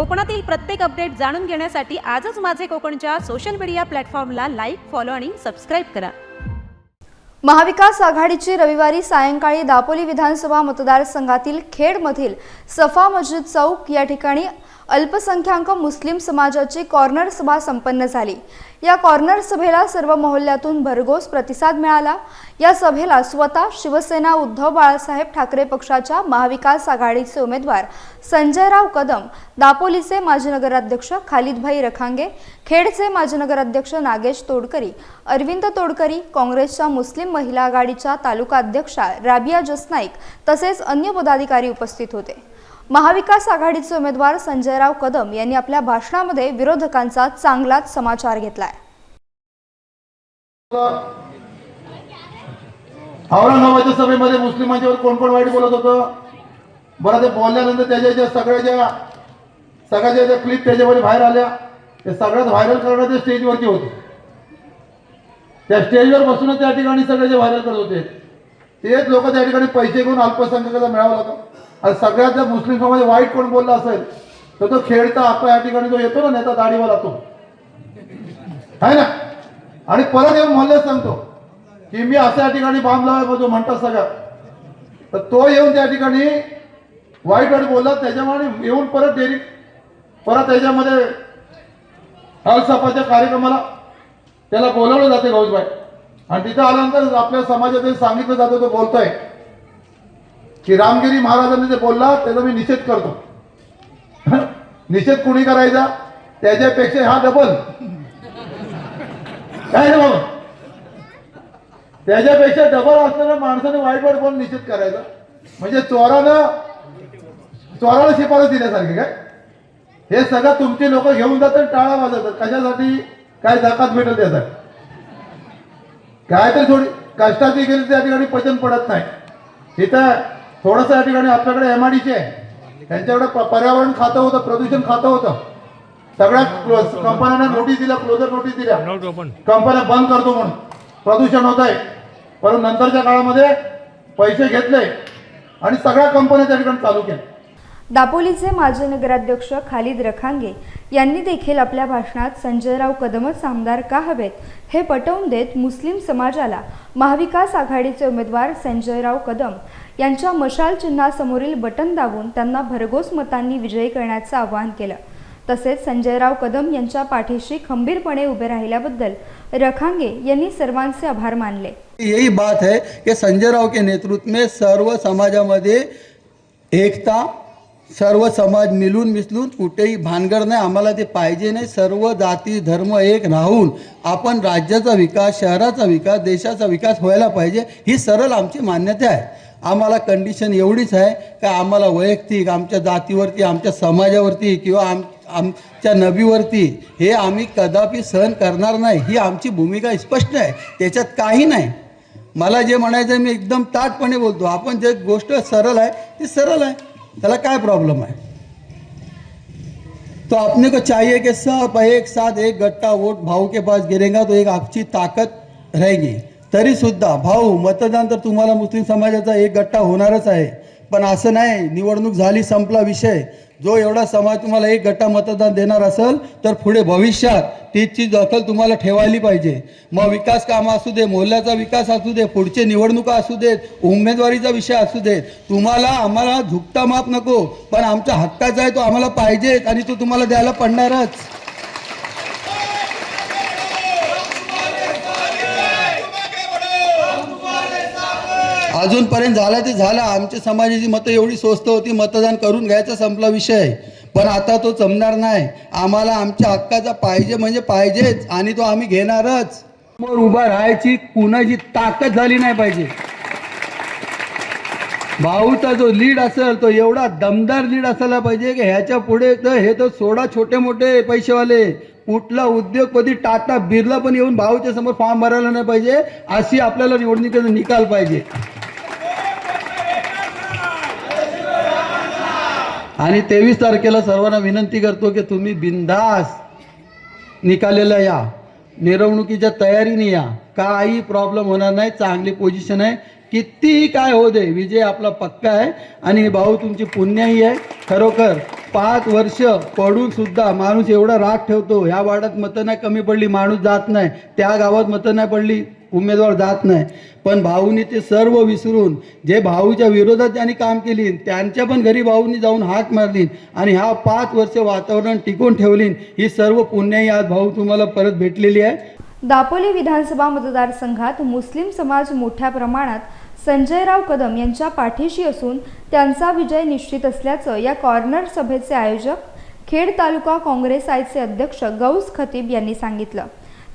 कोकणातील प्रत्येक अपडेट जाणून घेण्यासाठी आजच माझे कोकणच्या सोशल मीडिया प्लॅटफॉर्मला लाईक फॉलो आणि सबस्क्राईब करा. महाविकास आघाडीची रविवारी सायंकाळी दापोली विधानसभा मतदारसंघातील खेडमधील सफा मस्जिद चौक या ठिकाणी अल्पसंख्याक मुस्लिम समाजाची कॉर्नर सभा संपन्न झाली. या कॉर्नर सभेला सर्व मोहल्ल्यातून भरघोस प्रतिसाद मिळाला. या सभेला स्वतः शिवसेना उद्धव बाळासाहेब ठाकरे पक्षाच्या महाविकास आघाडीचे उमेदवार संजयराव कदम दापोलीचे माजी नगराध्यक्ष खालिदभाई रखांगे खेडचे माजी नगराध्यक्ष नागेश तोडकरी अरविंद तोडकरी काँग्रेसच्या मुस्लिम महिला आघाडीच्या तालुका अध्यक्षा राबिया जसनाईक तसेच अन्य पदाधिकारी उपस्थित होते. महाविकास आघाडीचे उमेदवार संजयराव कदम यांनी आपल्या भाषणामध्ये विरोधकांचा चांगलाच समाचार घेतलाय. औरंगाबादच्या सभेमध्ये मुस्लिमांच्यावर कोण कोण वाईट बोलत होतं? बरं ते बोलल्यानंतर त्याच्या ज्या सगळ्या ज्या सगळ्या ज्या क्लिप त्याच्यामध्ये बाहेर आल्या ते सगळ्यात व्हायरल करणं ते स्टेजवरती होते. त्या स्टेजवर बसूनच त्या ठिकाणी सगळे जे व्हायरल करत होते तेच लोक त्या ठिकाणी पैसे घेऊन अल्पसंख्याकाला मिळावं लागतं. आणि सगळ्यात जर मुस्लिम समाज वाईट कोण बोलला असेल तर तो खेळता आपला या ठिकाणी जो येतो ना नेता दाढीवाला तो. आहे ना? आणि परत येऊन म्हणलेच सांगतो की मी असं या ठिकाणी बांब लावाय जो म्हणतात सगळ्या तर तो येऊन त्या ठिकाणी वाईट वाईट बोलला त्याच्यामुळे येऊन परत डेरी परत त्याच्यामध्ये अलसपाच्या कार्यक्रमाला त्याला बोलवलं जाते गौजबाई आणि तिथं आल्यानंतर आपल्या समाजात सांगितलं जातं तो बोलतोय. की रामगिरी महाराजांनी जे बोलला त्याचा मी निषेध करतो. निषेध कुणी करायचा? त्याच्यापेक्षा हा डबल काय ना बाबा त्याच्यापेक्षा डबल असणाऱ्या माणसाने वाईट वाईट बोलून निश्चित करायचा. म्हणजे चोरानं चोराला शिफारस दिल्यासारखे काय? हे सगळं तुमची लोक घेऊन जातात टाळा वाजवतात. कशासाठी? काय जकात भेटत त्याचा? काय तरी थोडी कष्टाची गेली त्या ठिकाणी पचन पडत नाही. इथं थोडंसं या ठिकाणी आपल्याकडे एम आय आहे. त्यांच्याकडे पर्यावरण खातं होतं प्रदूषण खातं होतं. सगळ्या कंपन्यांना नोटीस दिल्या क्लोजर नोटीस दिल्या. कंपन्या बंद करतो म्हणून. प्रदूषण होत आहे. परंतु नंतरच्या काळामध्ये पैसे घेतले आणि सगळ्या कंपन्या त्या ठिकाणी चालू केल्या. दापोलीचे माजी नगराध्यक्ष खालिद रखांगे यांनी देखील आपल्या भाषणात संजयराव कदमच आमदार का हवेत हे पटवून देत मुस्लिम समाजाला महाविकास आघाडीचे उमेदवार संजयराव कदम यांच्या मशाल चिन्हासमोरील बटन दाबून त्यांना भरघोस मतांनी विजयी करण्याचं आवाहन केलं. तसेच संजयराव कदम यांच्या पाठीशी खंबीरपणे उभे राहिल्याबद्दल रखांगे यांनी सर्वांचे आभार मानले. यही बात है कि संजय राव के नेतृत्व में सर्व समाजामध्ये एकता सर्व समाज मिलून मिसळून कुठेही भानगड नाही आम्हाला ते पाहिजे नाही. सर्व जाती धर्म एक राहून आपण राज्याचा विकास शहराचा विकास देशाचा विकास व्हायला पाहिजे ही सरळ आमची मान्यता आहे. आम्हाला कंडिशन एवढीच आहे का आम्हाला वैयक्तिक आमच्या जातीवरती आमच्या समाजावरती किंवा आम आमच्या नबीवरती हे आम्ही कदापि सहन करणार नाही. ही आमची भूमिका स्पष्ट आहे. त्याच्यात काही नाही. मला जे म्हणायचं आहे मी एकदम ताटपणे बोलतो. आपण जे गोष्ट सरळ आहे ती सरळ आहे. त्याला काय प्रॉब्लेम आहे? तो अपने को चाहिए कि सब एक साथ एक गट्टा वोट भाऊ के पास गिरेगा तो एक आपची ताकद रहेगी. तरी सुद्धा भाऊ मतदान तर तुम्हाला मुस्लिम समाजाचा एक गट्टा होणारच आहे. पण असं नाही निवडणूक झाली संपला विषय. जो एवढा समाज तुम्हाला एक गट्टा मतदान देणार असेल तर पुढे भविष्यात तीची दखल तुम्हाला ठेवायली पाहिजे. मग विकास कामं असू दे मोहल्ल्याचा विकास असू दे पुढचे निवडणुका असू देत उमेदवारीचा विषय असू देत तुम्हाला आम्हाला झुकता माप नको. पण आमच्या हक्काचा आहे तो आम्हाला पाहिजेच आणि तो तुम्हाला द्यायला पडणारच. अजूनपर्यंत झाला ते झाला. आमच्या समाजाची मतं एवढी स्वस्त होती मतदान करून घ्यायचा संपला विषय. पण आता तो जमणार नाही. आम्हाला आमच्या हक्काचा पाहिजे म्हणजे पाहिजेच आणि तो आम्ही घेणारच. समोर उभा राहायची कुणाची ताकद झाली नाही पाहिजे. भाऊचा जो लीड असेल तो एवढा दमदार लीड असायला पाहिजे की ह्याच्या पुढे तर हे तर सोडा छोटे मोठे पैसेवाले. कुठला उद्योगपती टाटा बिर्ला पण येऊन भाऊच्या समोर फॉर्म भरायला नाही पाहिजे. अशी आपल्याला निवडणुकीचा निकाल पाहिजे. आणि तेवीस तारखेला सर्वांना विनंती करतो की तुम्ही बिंदास निकालेला या. मिरवणुकीच्या तयारीने या. काही प्रॉब्लेम होणार नाही चांगली पोझिशन आहे. कितीही काय हो दे विजय आपला पक्का आहे. आणि भाऊ तुमची पुण्याही आहे. खरोखर पाच वर्ष पडून सुद्धा माणूस एवढा राग ठेवतो. ह्या वाड्यात मतं नाही कमी पडली माणूस जात नाही. त्या गावात मतं नाही पडली. उमेदवार जात नाही. पण भाऊनी ते सर्व विसरून जे भाऊच्या विरोधात ज्यांनी काम केली त्यांच्या पण घरी भाऊनी जाऊन हाक मारली आणि ह्या पाच वर्ष वातावरण टिकून ठेवली. ही सर्व पुण्याही आज भाऊ तुम्हाला परत भेटलेली आहे. दापोली विधानसभा मतदारसंघात मुस्लिम समाज मोठ्या प्रमाणात संजयराव कदम यांच्या पाठीशी असून त्यांचा विजय निश्चित असल्याचं या कॉर्नर सभेचे आयोजक खेड तालुका काँग्रेस आयचे अध्यक्ष गौस खतीब यांनी सांगितलं.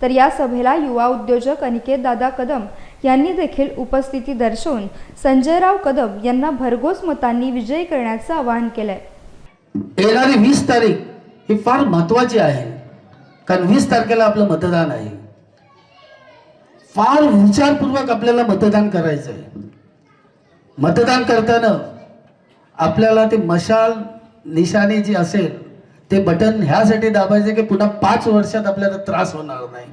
तर या सभेला युवा उद्योजक अनिकेत दादा कदम यांनी देखील उपस्थिती दर्शवून संजयराव कदम यांना भरघोस मतांनी विजयी करण्याचं आवाहन केलंय. येणारी वीस तारीख ही फार महत्वाची आहे कारण वीस तारखेला आपलं मतदान आहे. फार विचारपूर्वक आपल्याला मतदान करायचं आहे मतदान करताना आपल्याला ते मशाल निशाणी जी असेल ते बटन ह्यासाठी दाबायचे की पुन्हा पाच वर्षात आपल्याला त्रास होणार नाही.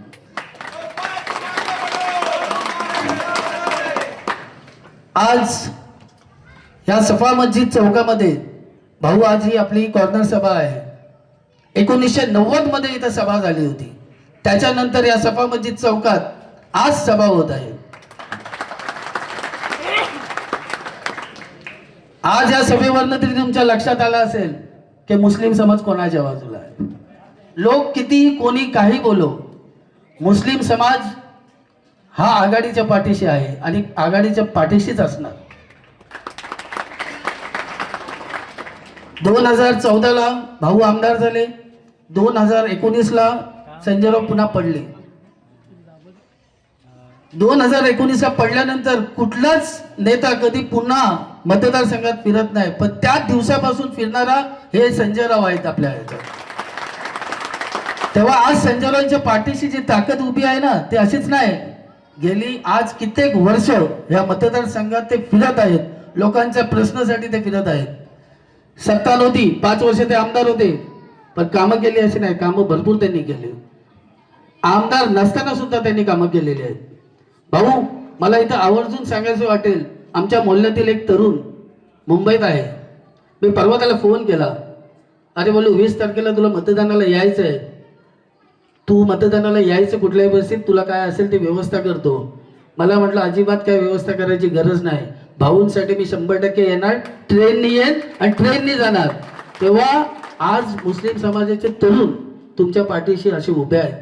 आज ह्या सफा मस्जिद चौकामध्ये भाऊ आज ही आपली कॉर्नर सभा आहे. एकोणीसशे नव्वदमध्ये इथं सभा झाली होती. त्याच्यानंतर या सफा मस्जिद चौकात आज सभा होत आहे. आज या सभेवरनं तरी तुमच्या लक्षात आलं असेल ते मुस्लिम समाज कोणाच्या बाजूला आहे? लोक कितीही कोणी काही बोलो मुस्लिम समाज हा आघाडीच्या पाठीशी आहे आणि आघाडीच्या पाठीशीच असणार. दोन हजार चौदाला भाऊ आमदार झाले. दोन हजार एकोणीसला संजयराव पुन्हा पडले. दोन हजार एकोणीसला पडल्यानंतर कुठलाच नेता कधी पुन्हा मतदारसंघात फिरत नाही. पण त्या दिवसापासून फिरणारा हे संजयराव आहेत आपल्या ह्याच्यात. तेव्हा आज संजयरावांच्या पाठीशी जी ताकद उभी आहे ना ते अशीच नाही. गेली आज कित्येक वर्ष ह्या मतदारसंघात ते फिरत आहेत. लोकांच्या प्रश्नासाठी ते फिरत आहेत. सत्ता नव्हती. पाच वर्ष ते आमदार होते. पण कामं केली अशी नाही. कामं भरपूर त्यांनी केली. आमदार नसताना सुद्धा त्यांनी कामं केलेली आहेत. भाऊ मला इथं आवर्जून सांगायचं वाटेल. आमच्या मोहल्ल्यातील एक तरुण मुंबईत आहे. मी परवा त्याला फोन केला. अरे बोलू वीस तारखेला तुला मतदानाला यायचं आहे तू मतदानाला यायचं कुठल्याही परिस्थितीत तुला काय असेल ते व्यवस्था करतो. मला म्हटलं अजिबात काय व्यवस्था करायची गरज नाही. भाऊंसाठी मी शंभर टक्के येणार ट्रेननी येईन आणि ट्रेननी जाणार. तेव्हा आज मुस्लिम समाजाचे तरुण तुमच्या पाठीशी असे उभे आहेत.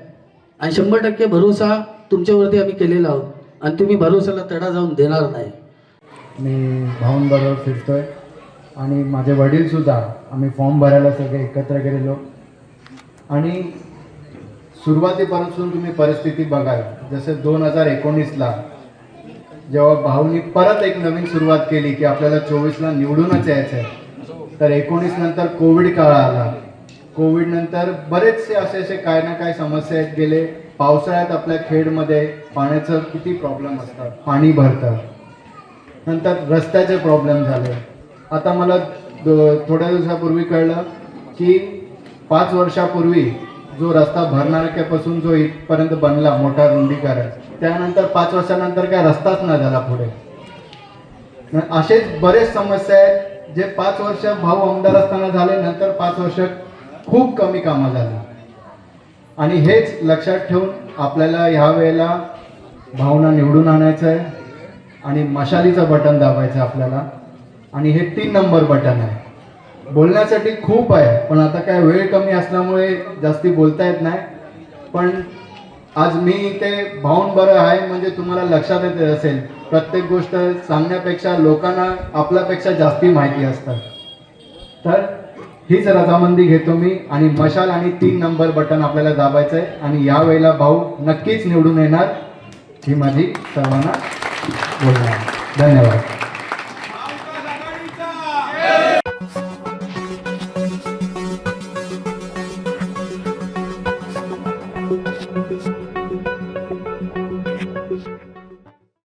आणि शंभर टक्के भरोसा तुमच्यावरती आम्ही केलेला आहोत. आणि तुम्ही भरोसाला तडा जाऊन देणार नाही. मी भाऊंबरोबर फिरतोय आणि माझे वडीलसुद्धा आम्ही फॉर्म भरायला सगळे एकत्र गेलेलो. आणि सुरुवातीपासून तुम्ही परिस्थिती बघाल. जसं दोन हजार एकोणीसला जेव्हा भाऊनी परत एक नवीन सुरुवात केली की आपल्याला चोवीसला निवडूनच यायचं आहे तर एकोणीस नंतर कोविड काळ आला. कोविड नंतर बरेचसे असे असे काय ना काय समस्या येत गेले. पावसाळ्यात आपल्या खेडमध्ये पाण्याचं किती प्रॉब्लेम असतात? पाणी भरतं नंतर रस्त्याचे प्रॉब्लेम झाले. आता मला थोड्या दिवसापूर्वी कळलं की पाच वर्षापूर्वी जो रस्ता भरनारक्यापासून जो इथपर्यंत बनला मोठा रुंदीकरण त्यानंतर पाच वर्षानंतर काय रस्ताच नाही झाला पुढे. असेच बरेच समस्या आहेत जे पाच वर्ष भाऊ आमदार असताना झाले नंतर पाच वर्ष खूप कमी कामं झाली. आणि हेच लक्षात ठेवून आपल्याला ह्या वेळेला भावना निवडून आणायचं आहे आणि मशालीचं बटन दाबायचं आहे आपल्याला. आणि हे तीन नंबर बटन आहे. बोलण्यासाठी खूप आहे पण आता काय वेळ कमी असल्यामुळे जास्ती बोलता येत नाही. पण आज मी इथे भाऊन बरं आहे म्हणजे तुम्हाला लक्षात येत असेल प्रत्येक गोष्ट सांगण्यापेक्षा लोकांना आपल्यापेक्षा जास्ती माहिती असतात. तर हीच रजामंदी घेतो मी आणि मशाल आणि तीन नंबर बटन आपल्याला दाबायचं आहे आणि यावेळेला भाऊ नक्कीच निवडून येणार ही माझी सर्वांना बोलणार. धन्यवाद.